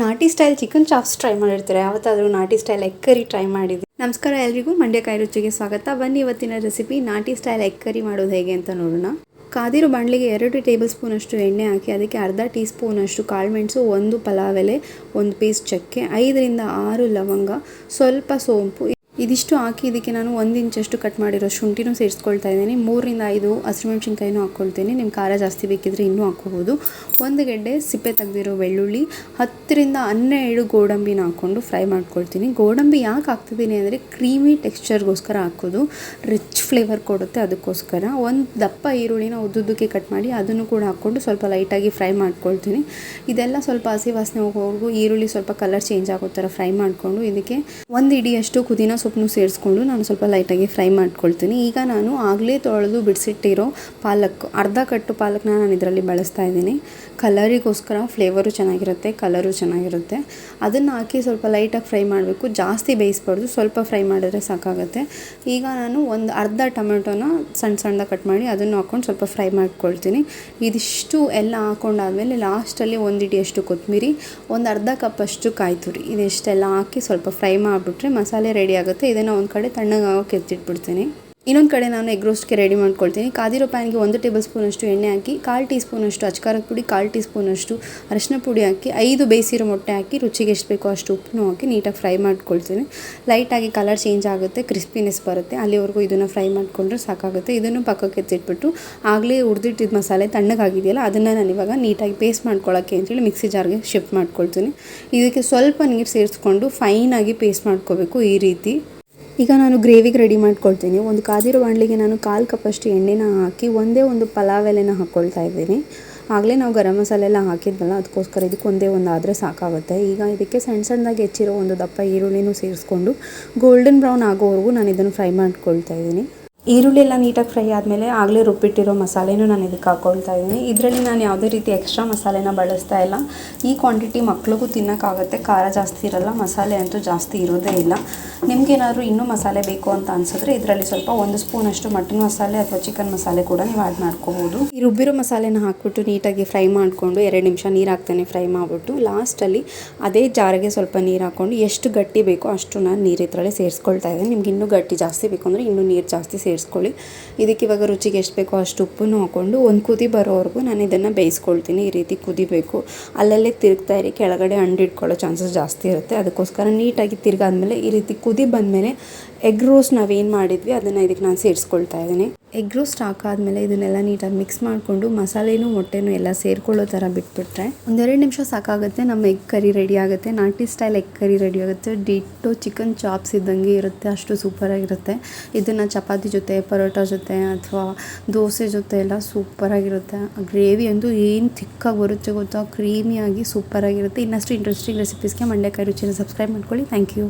ನಾಟಿ style chicken chops try ಮಾಡಿರ್ತಾರೆ? ಯಾವತ್ತಾದರೂ ನಾಟಿ ಸ್ಟೈಲ್ ಎಗ್ ಕರಿ ಟ್ರೈ ಮಾಡಿದ್ವಿ ನಮಸ್ಕಾರ ಎಲ್ರಿಗೂ, ಮಂಡ್ಯಕಾಯಿ ರುಚಿಗೆ ಸ್ವಾಗತ. ಬನ್ನಿ ಇವತ್ತಿನ ರೆಸಿಪಿ, ನಾಟಿ ಸ್ಟೈಲ್ ಎಗ್ ಕರಿ ಮಾಡೋದು ಹೇಗೆ ಅಂತ ನೋಡೋಣ. ಕಾದಿರೋ ಬಾಣಲಿಗೆ ಎರಡು ಟೇಬಲ್ ಸ್ಪೂನಷ್ಟು ಎಣ್ಣೆ ಹಾಕಿ, ಅದಕ್ಕೆ ಅರ್ಧ ಟೀ ಸ್ಪೂನಷ್ಟು ಕಾಳುಮೆಣಸು ಒಂದು ಪಲಾವ್ ಎಲೆ, ಒಂದು ಪೀಸ್ ಚಕ್ಕೆ, ಐದರಿಂದ ಆರು ಲವಂಗ, ಸ್ವಲ್ಪ ಸೋಂಪು. ಇದಿಷ್ಟು ಹಾಕಿ ಇದಕ್ಕೆ ನಾನು ಒಂದು ಇಂಚಷ್ಟು ಕಟ್ ಮಾಡಿರೋ ಶುಂಠಿನೂ ಸೇರಿಸ್ಕೊಳ್ತಾ ಇದ್ದೀನಿ. ಮೂರರಿಂದ ಐದು ಹಸಿಮೆಣ್ಸಿನ್ಕಾಯಿನೂ ಹಾಕ್ಕೊಳ್ತೀನಿ. ನಿಮ್ಮ ಖಾರ ಜಾಸ್ತಿ ಬೇಕಿದ್ರೆ ಇನ್ನೂ ಹಾಕ್ಕೋಬೋದು. ಒಂದು ಗೆಡ್ಡೆ ಸಿಪ್ಪೆ ತೆಗೆದಿರೋ ಬೆಳ್ಳುಳ್ಳಿ, ಹತ್ತರಿಂದ ಹನ್ನೆರಡು ಗೋಡಂಬಿನ ಹಾಕ್ಕೊಂಡು ಫ್ರೈ ಮಾಡ್ಕೊಳ್ತೀನಿ. ಗೋಡಂಬಿ ಯಾಕೆ ಹಾಕ್ತಿದ್ದೀನಿ ಅಂದರೆ ಕ್ರೀಮಿ ಟೆಕ್ಸ್ಚರ್ಗೋಸ್ಕರ ಹಾಕೋದು, ರಿಚ್ ಫ್ಲೇವರ್ ಕೊಡುತ್ತೆ ಅದಕ್ಕೋಸ್ಕರ. ಒಂದು ದಪ್ಪ ಈರುಳ್ಳಿನ ಉದ್ದುದ್ದಕ್ಕೆ ಕಟ್ ಮಾಡಿ ಅದನ್ನು ಕೂಡ ಹಾಕ್ಕೊಂಡು ಸ್ವಲ್ಪ ಲೈಟಾಗಿ ಫ್ರೈ ಮಾಡ್ಕೊಳ್ತೀನಿ. ಇದೆಲ್ಲ ಸ್ವಲ್ಪ ಹಸಿ ವಾಸನೆ ಹೋಗೋವರೆಗೂ ಈರುಳ್ಳಿ ಸ್ವಲ್ಪ ಕಲರ್ ಚೇಂಜ್ ಆಗೋ ಥರ ಫ್ರೈ ಮಾಡಿಕೊಂಡು ಇದಕ್ಕೆ ಒಂದು ಇಡಿಯಷ್ಟು ಪುದೀನ ಸೊಪ್ಪನ್ನು ಸೇರಿಸ್ಕೊಂಡು ನಾನು ಸ್ವಲ್ಪ ಲೈಟಾಗಿ ಫ್ರೈ ಮಾಡ್ಕೊಳ್ತೀನಿ. ಈಗ ನಾನು ಆಗಲೇ ತೊಳೆದು ಬಿಡಿಸಿಟ್ಟಿರೋ ಪಾಲಕ್, ಅರ್ಧ ಕಟ್ಟು ಪಾಲಕ್ನ ನಾನು ಇದರಲ್ಲಿ ಬಳಸ್ತಾ ಇದ್ದೀನಿ. ಕಲರಿಗೋಸ್ಕರ ಫ್ಲೇವರು ಚೆನ್ನಾಗಿರುತ್ತೆ, ಕಲರು ಚೆನ್ನಾಗಿರುತ್ತೆ. ಅದನ್ನು ಹಾಕಿ ಸ್ವಲ್ಪ ಲೈಟಾಗಿ ಫ್ರೈ ಮಾಡಬೇಕು. ಜಾಸ್ತಿ ಬೇಯಿಸ್ಬಾರ್ದು, ಸ್ವಲ್ಪ ಫ್ರೈ ಮಾಡಿದ್ರೆ ಸಾಕಾಗುತ್ತೆ. ಈಗ ನಾನು ಒಂದು ಅರ್ಧ ಟೊಮೆಟೊನ ಸಣ್ಣ ಸಣ್ಣ ಕಟ್ ಮಾಡಿ ಅದನ್ನು ಹಾಕ್ಕೊಂಡು ಸ್ವಲ್ಪ ಫ್ರೈ ಮಾಡ್ಕೊಳ್ತೀನಿ. ಇದಿಷ್ಟು ಎಲ್ಲ ಹಾಕೊಂಡಾದಮೇಲೆ ಲಾಸ್ಟಲ್ಲಿ ಒಂದು ಇಡಿಯಷ್ಟು ಕೊತ್ತಂಬರಿ, ಒಂದು ಅರ್ಧ ಕಪ್ಪಷ್ಟು ಕಾಯ್ತುರಿ. ಇದಿಷ್ಟೆಲ್ಲ ಹಾಕಿ ಸ್ವಲ್ಪ ಫ್ರೈ ಮಾಡಿಬಿಟ್ರೆ ಮಸಾಲೆ ರೆಡಿ ಆಗುತ್ತೆ. ಇದನ್ನು ಒಂದು ಕಡೆ ತಣ್ಣಗಾಗೋಕೆ ಎತ್ತಿಟ್ಬಿಡ್ತೀನಿ ಇನ್ನೊಂದು ಕಡೆ ನಾನು ಎಗ್ ರೋಸ್ಟ್ಗೆ ರೆಡಿ ಮಾಡ್ಕೊಳ್ತೀನಿ. ಕಾದಿರೋ ಪ್ಯಾನ್ಗೆ ಒಂದು ಟೇಬಲ್ ಸ್ಪೂನಷ್ಟು ಎಣ್ಣೆ ಹಾಕಿ, ಕಾಲು ಟೀ ಸ್ಪೂನಷ್ಟು ಅಚ್ಕಾರದ ಪುಡಿ, ಕಾಲು ಟೀ ಸ್ಪೂನಷ್ಟು ಅರಶಿನ ಪುಡಿ ಹಾಕಿ, ಐದು ಬೇಯಿಸಿರೋ ಮೊಟ್ಟೆ ಹಾಕಿ, ರುಚಿಗೆ ಎಷ್ಟು ಬೇಕೋ ಅಷ್ಟು ಉಪ್ಪನ್ನು ಹಾಕಿ ನೀಟಾಗಿ ಫ್ರೈ ಮಾಡ್ಕೊಳ್ತೀನಿ. ಲೈಟಾಗಿ ಕಲರ್ ಚೇಂಜ್ ಆಗುತ್ತೆ, ಕ್ರಿಸ್ಪಿನೆಸ್ ಬರುತ್ತೆ. ಅಲ್ಲಿವರೆಗೂ ಇದನ್ನು ಫ್ರೈ ಮಾಡಿಕೊಂಡ್ರೆ ಸಾಕಾಗುತ್ತೆ. ಇದನ್ನು ಪಕ್ಕಕ್ಕೆ ಎತ್ತಿಟ್ಬಿಟ್ಟು, ಆಗಲೇ ಹುರಿದಿಟ್ಟಿದ್ದ ಮಸಾಲೆ ತಣ್ಣಗಾಗಿದೆಯಲ್ಲ, ಅದನ್ನು ನಾನು ಇವಾಗ ನೀಟಾಗಿ ಪೇಸ್ಟ್ ಮಾಡ್ಕೊಳ್ಳೋಕ್ಕೆ ಅಂತೇಳಿ ಮಿಕ್ಸಿ ಜಾರ್ಗೆ ಶಿಫ್ಟ್ ಮಾಡ್ಕೊಳ್ತೀನಿ. ಇದಕ್ಕೆ ಸ್ವಲ್ಪ ನೀರು ಸೇರಿಸ್ಕೊಂಡು ಫೈನಾಗಿ ಪೇಸ್ಟ್ ಮಾಡ್ಕೋಬೇಕು ಈ ರೀತಿ. ಈಗ ನಾನು ಗ್ರೇವಿಗೆ ರೆಡಿ ಮಾಡ್ಕೊಳ್ತೀನಿ. ಒಂದು ಕಾದಿರೋ ಬಾಣಲಿಗೆ ನಾನು ಕಾಲು ಕಪ್ಪಷ್ಟು ಎಣ್ಣೆನ ಹಾಕಿ ಒಂದೇ ಒಂದು ಪಲಾವ್ ಎಲೆನ ಹಾಕ್ಕೊಳ್ತಾ ಇದ್ದೀನಿ. ಆಗಲೇ ನಾವು ಗರಂ ಮಸಾಲೆ ಎಲ್ಲ ಹಾಕಿದ್ವಲ್ಲ, ಅದಕ್ಕೋಸ್ಕರ ಇದಕ್ಕೆ ಒಂದೇ ಒಂದು ಆದರೆ ಸಾಕಾಗುತ್ತೆ. ಈಗ ಇದಕ್ಕೆ ಸಣ್ಣ ಸಣ್ಣದಾಗಿ ಹೆಚ್ಚಿರೋ ಒಂದು ದಪ್ಪ ಈರುಳ್ಳಿನೂ ಸೇರಿಸ್ಕೊಂಡು ಗೋಲ್ಡನ್ ಬ್ರೌನ್ ಆಗೋವರೆಗೂ ನಾನು ಇದನ್ನು ಫ್ರೈ ಮಾಡ್ಕೊಳ್ತಾ ಇದ್ದೀನಿ. ಈರುಳ್ಳಿ ಎಲ್ಲ ನೀಟಾಗಿ ಫ್ರೈ ಆದಮೇಲೆ ಆಗಲೇ ರುಬ್ಬಿಟ್ಟಿರೋ ಮಸಾಲೆನೂ ನಾನು ಇದಕ್ಕೆ ಹಾಕ್ಕೊಳ್ತಾ ಇದ್ದೀನಿ. ಇದರಲ್ಲಿ ನಾನು ಯಾವುದೇ ರೀತಿ ಎಕ್ಸ್ಟ್ರಾ ಮಸಾಲೆನ ಬಳಸ್ತಾ ಇಲ್ಲ. ಈ ಕ್ವಾಂಟಿಟಿ ಮಕ್ಳಿಗೂ ತಿನ್ನೋಕ್ಕಾಗುತ್ತೆ. ಖಾರ ಜಾಸ್ತಿ ಇರಲ್ಲ, ಮಸಾಲೆ ಅಂತೂ ಜಾಸ್ತಿ ಇರೋದೇ ಇಲ್ಲ. ನಿಮಗೇನಾದರೂ ಇನ್ನೂ ಮಸಾಲೆ ಬೇಕು ಅಂತ ಅನ್ಸಿದ್ರೆ ಇದರಲ್ಲಿ ಸ್ವಲ್ಪ ಒಂದು ಸ್ಪೂನಷ್ಟು ಮಟನ್ ಮಸಾಲೆ ಅಥವಾ ಚಿಕನ್ ಮಸಾಲೆ ಕೂಡ ನೀವು ಆ್ಯಡ್ ಮಾಡ್ಕೋಬೋದು. ಈ ರುಬ್ಬಿರೋ ಮಸಾಲೆನ ಹಾಕ್ಬಿಟ್ಟು ನೀಟಾಗಿ ಫ್ರೈ ಮಾಡಿಕೊಂಡು ಎರಡು ನಿಮಿಷ ನೀರು ಹಾಕ್ತೇನೆ ಫ್ರೈ ಮಾಡಿಬಿಟ್ಟು. ಲಾಸ್ಟಲ್ಲಿ ಅದೇ ಜಾರಿಗೆ ಸ್ವಲ್ಪ ನೀರು ಹಾಕ್ಕೊಂಡು ಎಷ್ಟು ಗಟ್ಟಿ ಬೇಕೋ ಅಷ್ಟು ನಾನು ನೀರು ಇದರಲ್ಲಿ ಸೇರಿಸ್ಕೊಳ್ತಾ ಇದ್ದೀನಿ. ನಿಮ್ಗೆ ಇನ್ನೂ ಗಟ್ಟಿ ಜಾಸ್ತಿ ಬೇಕು ಅಂದರೆ ಇನ್ನೂ ನೀರು ಜಾಸ್ತಿ ಸೇರಿಸ್ಕೊಳ್ಳಿ. ಇದಕ್ಕೆ ಇವಾಗ ರುಚಿಗೆ ಎಷ್ಟು ಬೇಕೋ ಅಷ್ಟು ಉಪ್ಪನ್ನು ಹಾಕ್ಕೊಂಡು ಒಂದು ಕುದಿ ಬರೋವರೆಗೂ ನಾನು ಇದನ್ನು ಬೇಯಿಸ್ಕೊಳ್ತೀನಿ. ಈ ರೀತಿ ಕುದಿಬೇಕು. ಅಲ್ಲಲ್ಲೇ ತಿರುಗ್ತಾ ಇರಿ. ಕೆಳಗಡೆ ಅಂಡಿಟ್ಕೊಳ್ಳೋ ಚಾನ್ಸಸ್ ಜಾಸ್ತಿ ಇರುತ್ತೆ. ಅದಕ್ಕೋಸ್ಕರ ನೀಟಾಗಿ ತಿರ್ಗಾದ್ಮೇಲೆ ಈ ರೀತಿ ಕುದಿ ಬಂದಮೇಲೆ ಎಗ್ ರೋಸ್ಟ್ ನಾವೇನು ಮಾಡಿದ್ವಿ, ಅದನ್ನು ಇದಕ್ಕೆ ನಾನು ಸೇರಿಸ್ಕೊಳ್ತಾ ಇದ್ದೀನಿ. ಎಗ್ ರೋಸ್ಟ್ ಹಾಕಾದ್ಮೇಲೆ ಇದನ್ನೆಲ್ಲ ನೀಟಾಗಿ ಮಿಕ್ಸ್ ಮಾಡಿಕೊಂಡು ಮಸಾಲೆನೂ, ಮೊಟ್ಟೆನೂ ಎಲ್ಲ ಸೇರ್ಕೊಳ್ಳೋ ಥರ ಬಿಟ್ಬಿಟ್ರೆ ಒಂದೆರಡು ನಿಮಿಷ ಸಾಕಾಗುತ್ತೆ. ನಮ್ಮ ಎಗ್ ಕರಿ ರೆಡಿ ಆಗುತ್ತೆ. ನಾಟಿ ಸ್ಟೈಲ್ ಎಗ್ ಕರಿ ರೆಡಿ ಆಗುತ್ತೆ. ಡಿಟ್ಟು ಚಿಕನ್ ಚಾಪ್ಸ್ ಇದ್ದಂಗೆ ಇರುತ್ತೆ. ಅಷ್ಟು ಸೂಪರಾಗಿರುತ್ತೆ ಇದನ್ನು ಚಪಾತಿ ಜೊತೆ, ಪರೋಟ ಜೊತೆ ಅಥವಾ ದೋಸೆ ಜೊತೆ ಎಲ್ಲ ಸೂಪರಾಗಿರುತ್ತೆ ಗ್ರೇವಿ ಅಂತೂ ಏನು ಚಿಕ್ಕಾಗಿ ಬರುತ್ತೆ ಗೊತ್ತಾ? ಕ್ರೀಮಿಯಾಗಿ ಸೂಪರಾಗಿರುತ್ತೆ ಇನ್ನಷ್ಟು ಇಂಟ್ರೆಸ್ಟಿಂಗ್ ರೆಸಿಪೀಸ್ಗೆ ಮಂಡ್ಯಕಾಯಿ ರುಚಿನ ಸಬ್ಸ್ಕ್ರೈಬ್ ಮಾಡ್ಕೊಳ್ಳಿ. Thank you